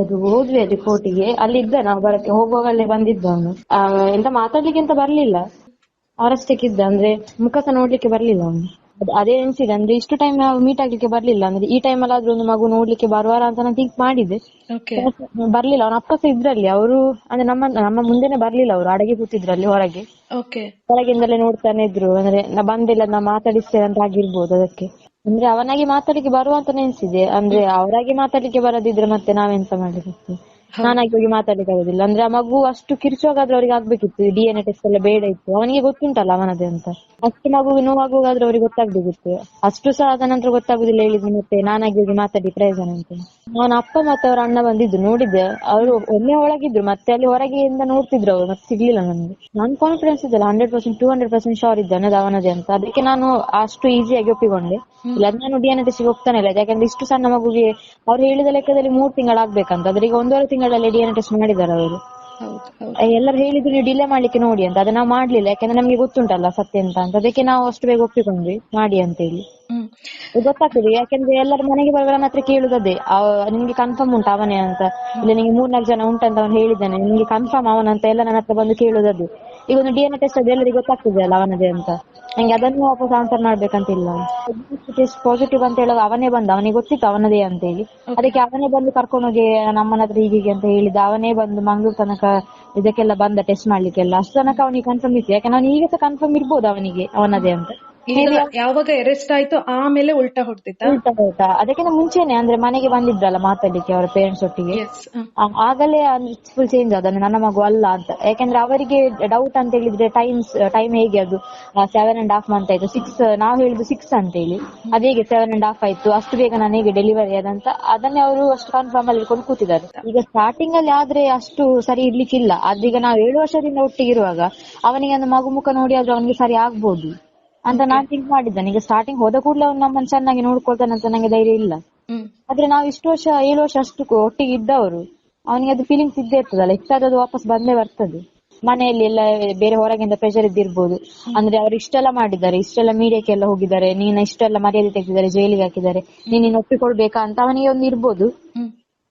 ಇದು ಹೋದ್ವಿ ಅದು ಕೋಟಿಗೆ ಅಲ್ಲಿ ಇದ್ದ ನಾವು ಬರಕ್ಕೆ ಹೋಗುವಾಗಲೇ ಬಂದಿದ್ದ ಅವನು ಆ, ಎಂತ ಮಾತಾಡ್ಲಿಕ್ಕೆ ಅಂತ ಬರ್ಲಿಲ್ಲ. ಅವರಷ್ಟಕ್ಕಿದ್ದ ಅಂದ್ರೆ ಮುಖಸ ನೋಡ್ಲಿಕ್ಕೆ ಬರ್ಲಿಲ್ಲ ಅವನು. ಅದ್- ಅದೇ ಎನ್ಸಿದೆ ಅಂದ್ರೆ ಇಷ್ಟು ಟೈಮ್ ನಾವು ಮೀಟ್ ಆಗ್ಲಿಕ್ಕೆ ಬರ್ಲಿಲ್ಲ. ಅಂದ್ರೆ ಈ ಟೈಮ್ ಅಲ್ಲಾದ್ರೂ ಒಂದು ಮಗು ನೋಡ್ಲಿಕ್ಕೆ ಬರುವಾರ ಅಂತ ನಾನು ಥಿಂಕ್ ಮಾಡಿದ್ದೆ ಓಕೆ ಬರ್ಲಿಲ್ಲ. ಅವನ ಅಪ್ಪಸ ಇದ್ರಲ್ಲಿ. ಅವರು ಅಂದ್ರೆ ನಮ್ಮ ನಮ್ಮ ಮುಂದೆನೆ ಬರ್ಲಿಲ್ಲ ಅವರು. ಅಡಗೆ ಕೂತಿದ್ರಲ್ಲಿ ಹೊರಗೆ. ಹೊರಗಿಂದಲೇ ನೋಡ್ತಾನೆ ಇದ್ರು. ಅಂದ್ರೆ ನಾ ಬಂದಿಲ್ಲ ನಾ ಮಾತಾಡಿಸ್ತೇನೆ ಅಂತ ಆಗಿರ್ಬೋದು ಅದಕ್ಕೆ. ಅಂದ್ರೆ ಅವನಾಗಿ ಮಾತಾಡ್ಲಿಕ್ಕೆ ಬರುವ ಅಂತ ನೆನ್ಸಿದೆ ಅಂದ್ರೆ ಅವರಾಗಿ ಮಾತಾಡ್ಲಿಕ್ಕೆ ಬರದಿದ್ರೆ ಮತ್ತೆ ನಾವೆಂತ ಮಾಡ್ಲಿಕ್ಕೆ ನಾನಾಗಿ ಹೋಗಿ ಮಾತಾಡ್ಲಿಕ್ಕೆ ಆಗುದಿಲ್ಲ. ಅಂದ್ರೆ ಆ ಮಗು ಅಷ್ಟು ಕಿರ್ಚುವಾಗಾದ್ರೆ ಅವರಿಗೆ ಆಗ್ಬೇಕಿತ್ತು. ಡಿ ಎನ್ ಎ ಟೆಸ್ಟ್ ಎಲ್ಲ ಬೇಡ ಇತ್ತು. ಅವನಿಗೆ ಗೊತ್ತುಂಟಲ್ಲ ಅವನದೇ ಅಂತ. ಅಷ್ಟು ಮಗುವಿಗೆ ನೋವಾಗುವಾಗಾದ್ರೆ ಅವ್ರಿಗೆ ಗೊತ್ತಾಗ್ಬೇಕಿತ್ತು. ಅಷ್ಟು ಸಹ ಆದ ನಂತರ ಗೊತ್ತಾಗುದಿಲ್ಲ ಹೇಳಿದ್ರೆ ಮತ್ತೆ ನಾನಾಗಿ ಹೋಗಿ ಮಾತಾಡಿ ಪ್ರಯೋಜನ ಅಂತ. ಅವನ ಅಪ್ಪ ಮತ್ತೆ ಅವರ ಅಣ್ಣ ಬಂದಿದ್ದು ನೋಡಿದ್ದೆ. ಅವರು ಒಮ್ಮೆ ಒಳಗಿದ್ರು ಮತ್ತೆ ಅಲ್ಲಿ ಹೊರಗೆಯಿಂದ ನೋಡ್ತಿದ್ರು ಅವ್ರು ಮತ್ತೆ ಸಿಗ್ಲಿಲ್ಲ ನನ್ಗೆ. ನಾನ್ ಕಾನ್ಫಿಡೆನ್ಸ್ ಇದ್ದಲ್ಲ hundred percent two hundred percent sure ಇದ್ದಾನೆ ಅನ್ನೋದು ಅವನದೇ ಅಂತ. ಅದಕ್ಕೆ ನಾನು ಅಷ್ಟು ಈಸಿಯಾಗಿ ಒಪ್ಪಿಕೊಂಡೆ. ಇಲ್ಲ ನಾನು ಡಿ ಎನ್ ಟೆಸ್ಟ್ ಹೋಗ್ತಾನೆ ಇಲ್ಲ. ಯಾಕಂದ್ರೆ ಇಷ್ಟು ಸಣ್ಣ ಮಗುಗೆ ಅವ್ರು ಹೇಳಿದ ಲೆಕ್ಕದಲ್ಲಿ ಮೂರ್ ತಿಂಗಳಾಗ್ಬೇಕಂತ. ಅದ್ರ ಈಗ ಒಂದೂವರೆ ತಿಂಗಳಲ್ಲಿ ಡಿಎನ್ಎ ಟೆಸ್ಟ್ ಮಾಡಿದ್ದಾರೆ ಅವರು. ಎಲ್ಲರೂ ಹೇಳಿದ್ರು ನೀವು ಡಿಲೇ ಮಾಡ್ಲಿಕ್ಕೆ ನೋಡಿ ಅಂತ ಅದನ್ನ ನಾವು ಮಾಡ್ಲಿಲ್ಲ ಯಾಕಂದ್ರೆ ನಮ್ಗೆ ಗೊತ್ತುಂಟಲ್ಲ ಸತ್ಯ ಅಂತ ಅಂತ. ಅದಕ್ಕೆ ನಾವು ಅಷ್ಟು ಬೇಗ ಒಪ್ಪಿಕೊಂಡ್ವಿ ಮಾಡಿ ಅಂತ ಹೇಳಿ. ಗೊತ್ತಾಗ್ತದೆ ಯಾಕಂದ್ರೆ ಎಲ್ಲರ ಮನೆಗೆ ಬರುವಾಗ ನನ್ನ ಹತ್ರ ಕೇಳುದದೇ ನಿಮ್ಗೆ ಕನ್ಫರ್ಮ್ ಉಂಟು ಅವನೇ ಅಂತ. ಇಲ್ಲ ನಿಮ್ಗೆ ಮೂರ್ನಾಲ್ಕು ಜನ ಉಂಟಂತ ಅವನು ಹೇಳಿದ್ದಾನೆ ನಿಮ್ಗೆ ಕನ್ಫರ್ಮ್ ಅವನಂತ ಎಲ್ಲ ನನ್ನ ಹತ್ರ ಬಂದು ಕೇಳುದದು ಈಗ ಒಂದು ಡಿಎನ್ಎ ಟೆಸ್ಟ್ ಅದು ಎಲ್ಲರಿಗೂ ಗೊತ್ತಾಗ್ತದೆ ಅಲ್ಲ ಅವನದೇ ಅಂತ. ನಂಗೆ ಅದನ್ನು ವಾಪಸ್ ಆನ್ಸರ್ ಮಾಡ್ಬೇಕಂತಿಲ್ಲ ಟೆಸ್ಟ್ ಪಾಸಿಟಿವ್ ಅಂತ ಹೇಳುವಾಗ ಅವನೇ ಬಂದ ಅವನಿಗೆ ಗೊತ್ತಿತ್ತು ಅವನದೇ ಅಂತ ಹೇಳಿ. ಅದಕ್ಕೆ ಅವನೇ ಬಂದು ಕರ್ಕೊಂಡೋಗಿ ನಮ್ಮನ ಹತ್ರ ಹೀಗೆ ಅಂತ ಹೇಳಿದ. ಅವನೇ ಬಂದು ಮಂಗ್ಳೂರ್ ತನಕ ಇದಕ್ಕೆಲ್ಲ ಬಂದ ಟೆಸ್ಟ್ ಮಾಡ್ಲಿಕ್ಕೆಲ್ಲ. ಅಷ್ಟು ತನಕ ಅವನಿಗೆ ಕನ್ಫರ್ಮ್ ಇತ್ತು. ಯಾಕಂದ್ರೆ ಅವನು ಈಗ ಸಹ ಕನ್ಫರ್ಮ್ ಇರ್ಬೋದು ಅವನಿಗೆ ಅವನದೇ ಅಂತ. ಯಾವಾಗ ಅರೆಸ್ಟ್ ಆಯ್ತು ಆಮೇಲೆ ಉಲ್ಟಾ ಹೊಡ್ತಿತ್ತ ಉಲ್ಟಾ ಅದಕ್ಕಿಂತ ಮುಂಚೆನೆ ಅಂದ್ರೆ ಮನೆಗೆ ಬಂದಿದ್ರಲ್ಲ ಮಾತಾಡ್ಲಿಕ್ಕೆ ಅವ್ರ ಪೇರೆಂಟ್ಸ್ ಒಟ್ಟಿಗೆ? ಆಗಲೇ ಫುಲ್ ಚೇಂಜ್ ಆದ ನನ್ನ ಮಗು ಅಲ್ಲ ಅಂತ. ಯಾಕಂದ್ರೆ ಅವರಿಗೆ ಡೌಟ್ ಅಂತ ಹೇಳಿದ್ರೆ ಟೈಮ್ಸ್ ಟೈಮ್ ಹೇಗೆ ಅದು? ಸೆವೆನ್ ಅಂಡ್ ಹಾಫ್ ಮಂತ್ ಆಯ್ತು. ಸಿಕ್ಸ್ ನಾವು ಹೇಳಿದ್ದು ಸಿಕ್ಸ್ ಅಂತ ಹೇಳಿ. ಅದೇಗೆ ಸೆವೆನ್ ಅಂಡ್ ಹಾಫ್ ಆಯ್ತು? ಅಷ್ಟು ಬೇಗ ನಾನು ಹೇಗೆ ಡೆಲಿವರಿ ಆದಂತ? ಅದನ್ನೇ ಅವರು ಅಷ್ಟು ಕನ್ಫರ್ಮ್ ಅಲ್ಲಿ ಕೊಂಡು ಕೂತಿದ್ದಾರೆ. ಈಗ ಸ್ಟಾರ್ಟಿಂಗ್ ಅಲ್ಲಿ ಆದ್ರೆ ಅಷ್ಟು ಸರಿ ಇರ್ಲಿಕ್ಕಿಲ್ಲ. ಅದೀಗ ನಾವು ಏಳು ವರ್ಷದಿಂದ ಒಟ್ಟಿಗೆ ಇರುವಾಗ ಅವನಿಗೆ ಒಂದು ಮಗು ಮುಖ ನೋಡಿ ಆದ್ರೂ ಅವನಿಗೆ ಸರಿ ಆಗ್ಬೋದು. ಅಂತ ನಾನ್ ಥಿಂಕ್ ಮಾಡಿದ್ದೇನೆ. ಈಗ ಸ್ಟಾರ್ಟಿಂಗ್ ಹೋದ ಕೂಡಲೇ ಅವ್ನು ನಮ್ಮನ್ನು ಚೆನ್ನಾಗಿ ನೋಡ್ಕೊಳ್ತಾನೆ ಅಂತ ನಂಗೆ ಧೈರ್ಯ ಇಲ್ಲ. ಆದ್ರೆ ನಾವು ಇಷ್ಟು ವರ್ಷ ಏಳು ವರ್ಷ ಅಷ್ಟು ಒಟ್ಟಿಗೆ ಇದ್ದವರು ಅವನಿಗೆ ಅದು ಫೀಲಿಂಗ್ಸ್ ಇದ್ದೇ ಇರ್ತದಲ್ಲ. ಇಷ್ಟಾದ್ರೆ ಅದು ವಾಪಸ್ ಬಂದೇ ಬರ್ತದೆ. ಮನೆಯಲ್ಲಿ ಎಲ್ಲ ಬೇರೆ ಹೊರಗಿಂದ ಪ್ರೆಷರ್ ಇದ್ದಿರ್ಬೋದು. ಅಂದ್ರೆ ಅವ್ರು ಇಷ್ಟೆಲ್ಲ ಮಾಡಿದ್ದಾರೆ. ಇಷ್ಟೆಲ್ಲ ಮೀಡಿಯಾಕ್ಕೆ ಎಲ್ಲ ಹೋಗಿದ್ದಾರೆ. ನೀನ್ ಇಷ್ಟೆಲ್ಲ ಮರ್ಯಾದೆ ತೆಗೆದಿದ್ದಾರೆ ಜೈಲಿಗೆ ಹಾಕಿದ್ದಾರೆ. ನೀನ್ ಒಪ್ಪಿಕೊಳ್ಬೇಕಾ ಅಂತ ಅವನಿಗೆ ಒಂದು ಇರ್ಬೋದು.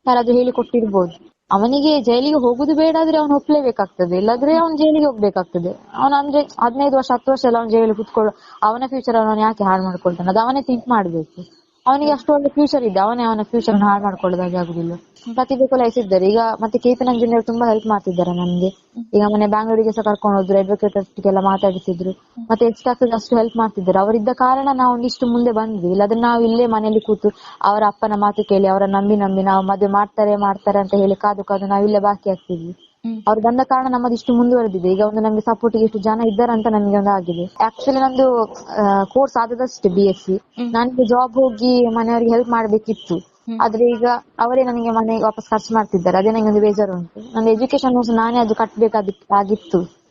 ಯಾರಾದ್ರೂ ಹೇಳಿ ಕೊಟ್ಟಿರ್ಬೋದು ಅವನಿಗೆ ಜೈಲಿಗೆ ಹೋಗುದು ಬೇಡ ಆದ್ರೆ ಅವನು ಒಪ್ಲೇಬೇಕಾಗ್ತದೆ. ಇಲ್ಲಾದ್ರೆ ಅವನು ಜೈಲಿಗೆ ಹೋಗ್ಬೇಕಾಗ್ತದೆ. ಅವನ ಅಂದ್ರೆ ಹದಿನೈದು ವರ್ಷ, ಹತ್ತು ವರ್ಷ ಎಲ್ಲ ಅವನು ಜೈಲಿಗೆ ಕುತ್ಕೊಳ್ಳೋ, ಅವನ ಫ್ಯೂಚರ್ ಅವನು ಯಾಕೆ ಹಾಳು ಮಾಡ್ಕೊಳ್ತಾನೆ? ಅದು ಅವನೇ ಥಿಂಕ್ ಮಾಡ್ಬೇಕು. ಅವನಿಗೆ ಅಷ್ಟು ಒಳ್ಳೆ ಫ್ಯೂಚರ್ ಇದೆ ಅವನೇ ಅವನ ಫ್ಯೂಚರ್ ಹಾಳು ಮಾಡ್ಕೊಳ್ಳೋದಾಗಿ ಆಗುದಿಲ್ಲ. ಪ್ರತಿಭೆ ಇದ್ದಾರೆ ಈಗ ಮತ್ತೆ ಕೆ ಪಿ ತುಂಬಾ ಹೆಲ್ಪ್ ಮಾಡ್ತಿದ್ದಾರೆ ನಮ್ಗೆ ಈಗ ಮೊನ್ನೆ ಬ್ಯಾಂಗ್ಳೂರಿಗೆ ಸಹ ಕರ್ಕೊಂಡು ಹೋದ್ರು ಅಡ್ವೊಕೇಟ್ ಎಲ್ಲ ಮಾತಾಡಿಸಿದ್ರು. ಮತ್ತೆ ಎಷ್ಟಾಗ್ತದೆ ಅಷ್ಟು ಹೆಲ್ಪ್ ಮಾಡ್ತಿದ್ದಾರೆ. ಅವರಿದ್ದ ಕಾರಣ ನಾವು ಒಂದಿಷ್ಟು ಮುಂದೆ ಬಂದ್ವಿ. ಇಲ್ಲಾದ್ರೆ ನಾವು ಇಲ್ಲೇ ಮನೇಲಿ ಕೂತು ಅವರ ಅಪ್ಪನ ಮಾತು ಕೇಳಿ ಅವರ ನಂಬಿ ನಂಬಿ ನಾವು ಮದುವೆ ಮಾಡ್ತಾರೆ ಮಾಡ್ತಾರೆ ಅಂತ ಹೇಳಿ ಕಾದು ಕಾದು ನಾವು ಇಲ್ಲೇ ಬಾಕಿ ಆಗ್ತಿದ್ವಿ. ಅವ್ರು ಬಂದ ಕಾರಣ ನಮ್ಮದು ಇಷ್ಟು ಮುಂದುವರೆದಿದೆ. ಈಗ ಒಂದು ನಮ್ಗೆ ಸಪೋರ್ಟ್ ಇಷ್ಟು ಜನ ಇದ್ದಾರೆ ಅಂತ ನಮ್ಗೆ ಒಂದು ಆಗಿದೆ. ಆಕ್ಚುಲಿ ನಂದು ಕೋರ್ಸ್ ಆದದಷ್ಟೇ ಬಿ ಎಸ್ ಸಿ ನನಗೆ ಜಾಬ್ ಹೋಗಿ ಮನೆಯವರಿಗೆ ಹೆಲ್ಪ್ ಮಾಡ್ಬೇಕಿತ್ತು. ಆದ್ರೆ ಈಗ ಅವರೇ ನನಗೆ ಮನೆಗೆ ವಾಪಸ್ ಖರ್ಚು ಮಾಡ್ತಿದ್ದಾರೆ. ಅದೇ ನಂಗೆ ಒಂದು ಬೇಜಾರು ಉಂಟು. ನನ್ನ ಎಜುಕೇಶನ್ ನಾನೇ ಅದು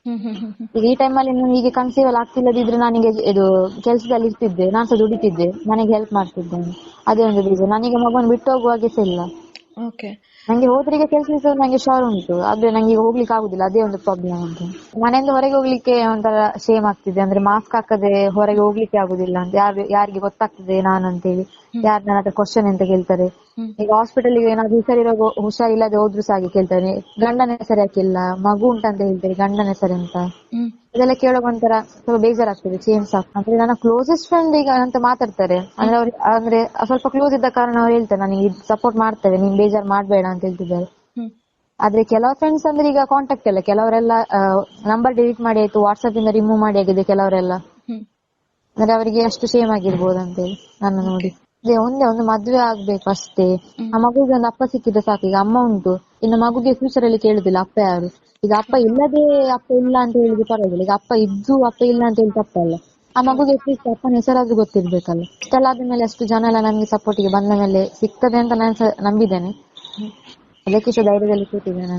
ಹ್ಮ್ ಈಗ ಈ ಟೈಮಲ್ಲಿ ನಾನು ಹೀಗೆ ಎಲ್ಲ ಆಗ್ತಿಲ್ಲದಿದ್ರೆ ನನಗೆ ಇದು ಕೆಲಸದಲ್ಲಿ ಇರ್ತಿದ್ದೆ. ನಾನು ಸಹ ದುಡಿತಿದ್ದೆ. ಮನೆಗೆ ಹೆಲ್ಪ್ ಮಾಡ್ತಿದ್ದೇನೆ. ಅದೇ ಒಂದು ಬೇಜಾರು ನನಗೆ ಮಗುವನ್ನು ಬಿಟ್ಟು ಹೋಗುವಾಗೆ ಸಹ ಇಲ್ಲ. ಓಕೆ ನಂಗೆ ಹೋದ್ರಿಗೆ ಕೆಲಸ ನಂಗೆ ಶೋರ್ ಉಂಟು. ಆದ್ರೆ ನಂಗೆ ಈಗ ಹೋಗ್ಲಿಕ್ಕೆ ಆಗುದಿಲ್ಲ. ಅದೇ ಒಂದು ಪ್ರಾಬ್ಲಮ್ ಉಂಟು. ಮನೆಯಿಂದ ಹೊರಗೆ ಹೋಗ್ಲಿಕ್ಕೆ ಒಂಥರ ಶೇಮ್ ಆಗ್ತಿದೆ. ಅಂದ್ರೆ ಮಾಸ್ಕ್ ಹಾಕದೆ ಹೊರಗೆ ಹೋಗ್ಲಿಕ್ಕೆ ಆಗುದಿಲ್ಲ ಅಂತ. ಯಾರು, ಯಾರಿಗೆ ಗೊತ್ತಾಗ್ತದೆ ನಾನು ಅಂತೇಳಿ. ಯಾರು ನನ್ನ ಹತ್ರ ಕ್ವಶನ್ ಅಂತ ಕೇಳ್ತಾರೆ. ಈಗ ಹಾಸ್ಪಿಟಲ್ಗೆ ಏನಾದ್ರು ಹುಷಾರಿರೋ ಹುಷಾರಿಲ್ಲದೆ ಹೋದ್ರು ಸಹ ಹಾಗೆ ಕೇಳ್ತಾರೆ. ಗಂಡನ ಹೆಸರು ಯಾಕಿಲ್ಲ ಮಗು ಉಂಟಂತ ಹೇಳ್ತಾರೆ ಗಂಡನ ಹೆಸರು ಅಂತ. ಇದೆಲ್ಲ ಕೇಳೋಕ್ ಒಂಥರ ಸ್ವಲ್ಪ ಬೇಜಾರಾಗ್ತದೆ ಚೇಂಜ್ ಅಂದ್ರೆ ನನ್ನ ಕ್ಲೋಸೆಸ್ಟ್ ಫ್ರೆಂಡ್ ಈಗ ಅಂತ ಮಾತಾಡ್ತಾರೆ. ಅಂದ್ರೆ ಅವ್ರು ಅಂದ್ರೆ ಸ್ವಲ್ಪ ಕ್ಲೋಸ್ ಇದ್ದ ಕಾರಣ ಅವ್ರು ಹೇಳ್ತಾರೆ ನನಗೆ ಸಪೋರ್ಟ್ ಮಾಡ್ತೇವೆ ನೀನ್ ಬೇಜಾರ್ ಮಾಡ್ಬೇಡ ಅಂತ ಹೇಳ್ತಿದ್ದಾರೆ. ಆದ್ರೆ ಕೆಲವು ಫ್ರೆಂಡ್ಸ್ ಅಂದ್ರೆ ಈಗ ಕಾಂಟ್ಯಾಕ್ಟ್ ಇಲ್ಲ ಕೆಲವರೆಲ್ಲ ನಂಬರ್ ಡಿಲೀಟ್ ಮಾಡಿ ಆಯ್ತು ವಾಟ್ಸ್ಆಪ್ ಇಂದ ರಿಮೂವ್ ಮಾಡಿ ಆಗಿದೆ ಕೆಲವರೆಲ್ಲ. ಅಂದ್ರೆ ಅವರಿಗೆ ಅಷ್ಟು ಸೇಮ್ ಆಗಿರ್ಬೋದು ಅಂತೇಳಿ ನನ್ನ ನೋಡಿ. ಅದೇ ಒಂದೇ ಒಂದು ಮದ್ವೆ ಆಗ್ಬೇಕು ಅಷ್ಟೇ. ಆ ಮಗುವಿಗೆ ಒಂದು ಅಪ್ಪ ಸಿಕ್ಕಿದ್ರೆ ಸಾಕು. ಈಗ ಅಮ್ಮ ಉಂಟು. ಇನ್ನು ಮಗುಗೆ ಫ್ಯೂಚರ್ ಅಲ್ಲಿ ಕೇಳುದಿಲ್ಲ ಅಪ್ಪ ಯಾರು. ಈಗ ಅಪ್ಪ ಇಲ್ಲದೆ ಅಪ್ಪ ಇಲ್ಲ ಅಂತ ಹೇಳಿದ್ರೆ ಪರವಾಗಿಲ್ಲ. ಈಗ ಅಪ್ಪ ಇದ್ದು ಅಪ್ಪ ಇಲ್ಲ ಅಂತ ಹೇಳಿ ತಪ್ಪಲ್ಲ ಆ ಮಗುಗೆ ಅಟ್ಲೀಸ್ಟ್ ಅಪ್ಪನ ಹೆಸರಾದ್ರೂ ಗೊತ್ತಿರ್ಬೇಕಲ್ಲ. ಇಷ್ಟೆಲ್ಲ ಆದ್ಮೇಲೆ ಅಷ್ಟು ಜನ ಎಲ್ಲ ನಮ್ಗೆ ಸಪೋರ್ಟಿಗೆ ಬಂದ ಮೇಲೆ ಸಿಗ್ತದೆ ಅಂತ ನಾನು ನಂಬಿದ್ದೇನೆ. ಅದಕ್ಕೆ ಧೈರ್ಯದಲ್ಲಿ ಕೂತಿದ್ದೇನೆ ನಾನು.